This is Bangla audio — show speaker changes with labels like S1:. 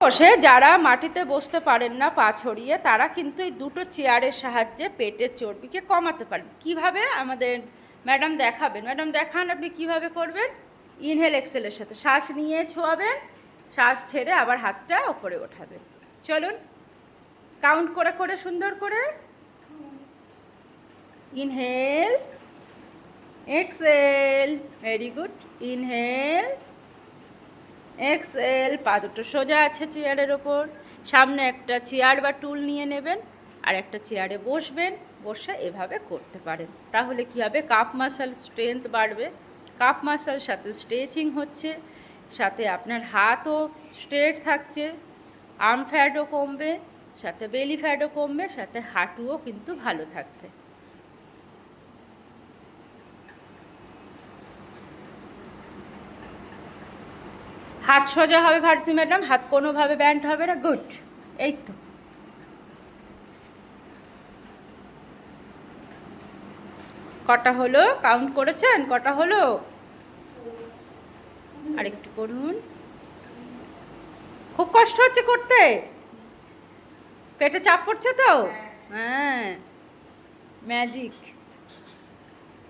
S1: বসে যারা মাটিতে বসতে পারেন না, পা ছড়িয়ে, তারা কিন্তু এই দুটো চেয়ারের সাহায্যে পেটের চর্বিকে কমাতে পারেন। কীভাবে? আমাদের ম্যাডাম দেখাবেন। ম্যাডাম দেখান আপনি কীভাবে করবেন? ইনহেল, এক্সেলের সাথে। শ্বাস নিয়ে ছোঁয়াবেন, শ্বাস ছেড়ে আবার হাতটা ওপরে ওঠাবেন। চলুন কাউন্ট করে করে, সুন্দর করে। Inhale, exhale very good inhale exhale পা দুটো সোজা আছে চেয়ারের ওপর। সামনে একটা চেয়ার বা টুল নিয়ে নেবেন, আর একটা চেয়ারে বসবেন, বসে এভাবে করতে পারেন। তাহলে কী হবে? কাপ মাসাল স্ট্রেংথ বাড়বে। কাপ মাসাল সাথে স্ট্রেচিং হচ্ছে, সাথে আপনার হাতও স্ট্রেট থাকছে আর্ম ফ্যাটও কমবে, সাথে বেলি ফ্যাটও কমবে, সাথে হাঁটুও কিন্তু ভালো থাকবে। হাত সোজা হবে ভারতী ম্যাডাম, হাত কোনোভাবে ব্যান্ড হবে না গুড এই তো। কটা হলো? কাউন্ট করেছেন? কটা হলো? আরেকটু করুন। খুব কষ্ট হচ্ছে করতে। পেটে চাপ পড়ছে তো? হ্যাঁ। ম্যাজিক